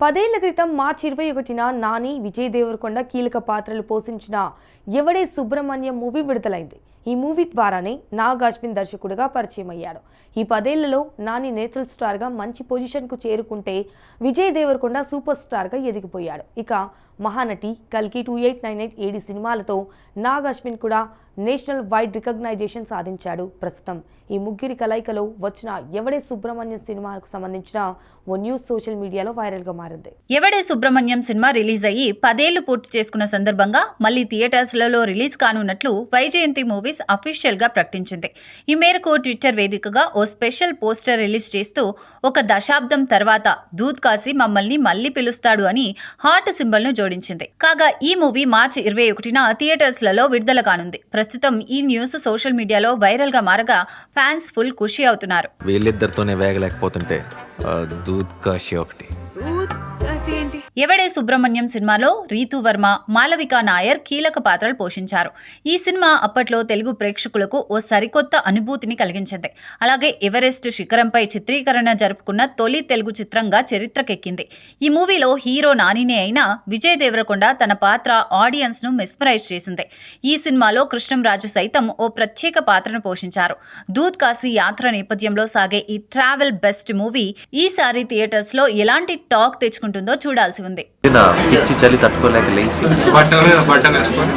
పదేళ్ళ క్రితం మార్చి ఇరవై ఒకటిన నాని విజయ్ దేవరకొండ కీలక పాత్రలు పోషించిన ఎవడే సుబ్రహ్మణ్యం మూవీ విడుదలైంది. ఈ మూవీ ద్వారానే నాగ్ అశ్విన్ దర్శకుడిగా పరిచయం అయ్యాడు. ఈ పదేళ్ళలో నాని నేచురల్ స్టార్గా మంచి పొజిషన్కు చేరుకుంటే విజయ్ దేవరకొండ సూపర్ స్టార్గా ఎదిగిపోయాడు. ఇక మహానటి కల్కి two eight nine eight AD సినిమాలతో నాగ్ అశ్విన్ కూడా నేషనల్ వైడ్ రికగ్నైజేషన్ సాధించాడు. ప్రస్తుతం ఈ ముగ్గురి కలయికలో వచ్చిన ఎవడే సుబ్రహ్మణ్యం సినిమాకు సంబంధించిన ఓ న్యూస్ సోషల్ మీడియాలో వైరల్గా మారింది. ఎవడే సుబ్రహ్మణ్యం సినిమా రిలీజ్ అయ్యి పదేళ్ళు పూర్తి చేసుకున్న సందర్భంగా మళ్ళీ థియేటర్స్లలో రిలీజ్ కానున్నట్లు వైజయంతి మూవీస్ అఫీషియల్గా ప్రకటించింది. ఈ మేరకు ట్విట్టర్ వేదికగా ఓ స్పెషల్ పోస్టర్ రిలీజ్ చేస్తూ ఒక దశాబ్దం తర్వాత దూద్ కాసి మమ్మల్ని మళ్ళీ పిలుస్తాడు అని హార్ట్ సింబల్ను జోడించింది. కాగా ఈ మూవీ మార్చి ఇరవై ఒకటిన థియేటర్స్లలో విడుదల కానుంది. ప్రస్తుతం ఈ న్యూస్ సోషల్ మీడియాలో వైరల్గా మారగా ఫ్యాన్స్ ఫుల్ ఖుషి అవుతున్నారు. వీళ్ళిద్దరితోనే వేగలేకపోతుంటే దూద్ కాశీ ఒకటి. ఎవడే సుబ్రహ్మణ్యం సినిమాలో రీతు వర్మ మాలవిక నాయర్ కీలక పాత్రలు పోషించారు. ఈ సినిమా అప్పట్లో తెలుగు ప్రేక్షకులకు ఓ సరికొత్త అనుభూతిని కలిగించింది. అలాగే ఎవరెస్ట్ శిఖరంపై చిత్రీకరణ జరుపుకున్న తొలి తెలుగు చిత్రంగా చరిత్రకెక్కింది. ఈ మూవీలో హీరో నానినే అయిన విజయ్ దేవరకొండ తన పాత్ర ఆడియన్స్ను మెస్మరైజ్ చేసింది. ఈ సినిమాలో కృష్ణంరాజు సైతం ఓ ప్రత్యేక పాత్రను పోషించారు. దూద్ కాశీ యాత్ర నేపథ్యంలో సాగే ఈ ట్రావెల్ బెస్ట్ మూవీ ఈసారి థియేటర్స్లో ఎలాంటి టాక్ తెచ్చుకుంటుందో చూడాల్సి ఉంది. పిచ్చి చలి తట్టుకోలేక లేచి. బట్టలు బట్టలు వేసుకొని